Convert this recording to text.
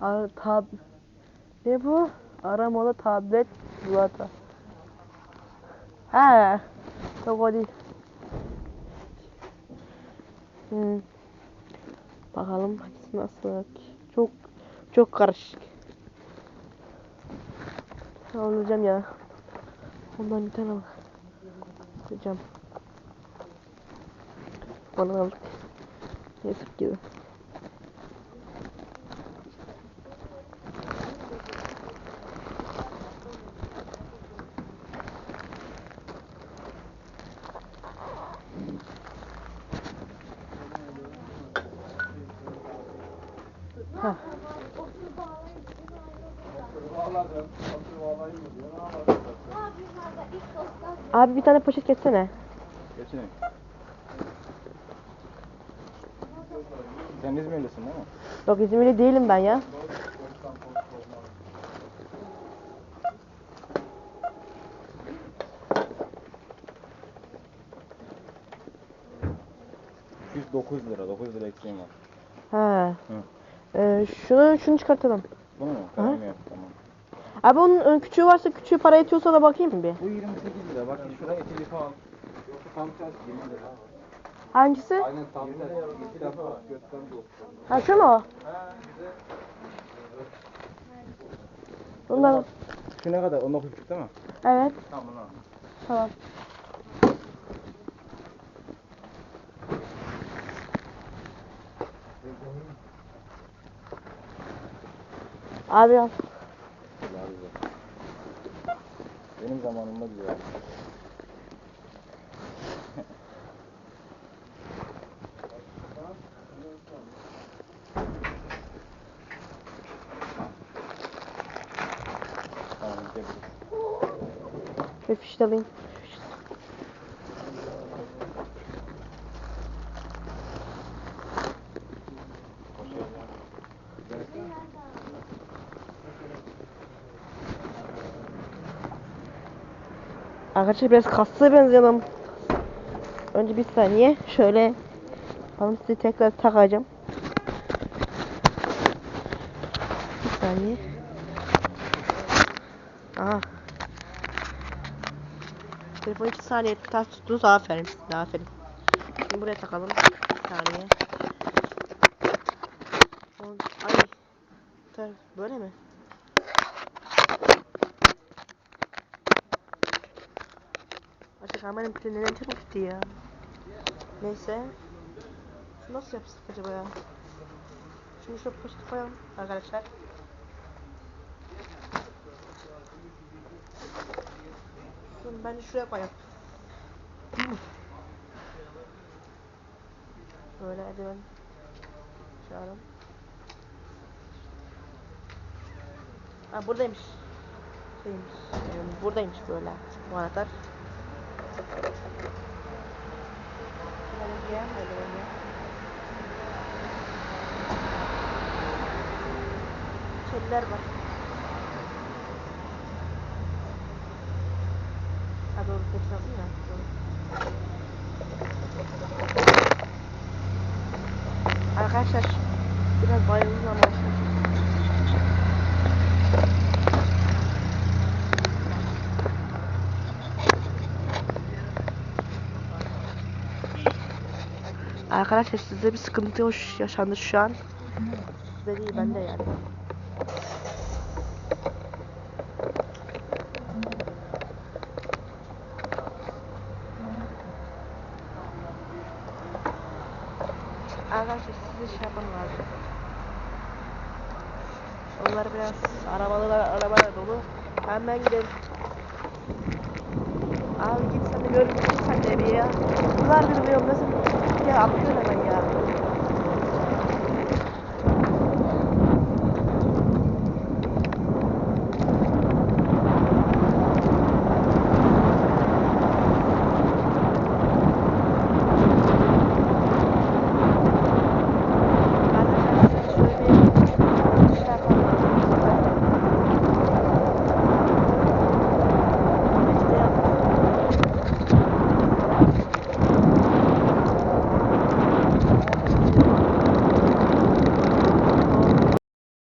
Ara, tab ne bu? Aramalı tablet Zulata. He. Yok o değil. Hmm. Bakalım nasıl. Çok çok karışık. Alacağım ya. Ondan bir tane al. Alacağım. Onu aldık. Yazık gibi. Abi bir tane poşet geçsene. Geçineyim. Sen İzmirlisin değil mi? Yok İzmirli değilim ben ya. Yüz 9 lira, 9 lira eksiğim var. He. Hı. Ee, şunu şunu çıkartalım. Bunu mu? Hı. Tamam ya, tamam. Abi onun ön küçüğü varsa küçüğü para yetiyorsa da bakayım bir. Bu 28 lira, bak şuraya eti bir falan. Tam ters 20 lira. Hangisi? Aynen tam ters. İki defa götten bu. Ha şu mu? Bunlar. Şu ne kadar? 19 değil mi? Evet. Tamam bunu al. Tamam. Abi al. Güzel güzel. Benim zamanımda güzel. De alayım. Arkadaşlar biraz kaslı benziyorum. Önce bir saniye şöyle Tamam sizi tekrar takacağım. Bir saniye. Aha. Telefonu 2 saniye tutar tuttunuz aferin size aferin. Şimdi buraya takalım. Bir saniye. Ay. Böyle mi? Kameranın neden çabuk gitti ya? Neyse. Şunu nasıl yapsak acaba ya? Şunu şöyle poşete koyalım arkadaşlar. Şunu bence şuraya koyalım. Böyle eldiven çağıralım. Ha buradaymış. Şeymiş. Buradaymış böyle bu anahtar. Şeyler var. Ha doğru lazım ya. Arkadaşlar biraz bayıldım ama Arkadaşlar sizde bir sıkıntı yaşandı şu an. Size değil bende yani. Arkadaşlar size şey yapmam lazım. Onlar biraz arabalar arabalar dolu. Hemen gidelim. Abi git sen de gör git sen de bir ya. Kızlar bilmiyorum nasıl. Ya atlıyor hemen ya.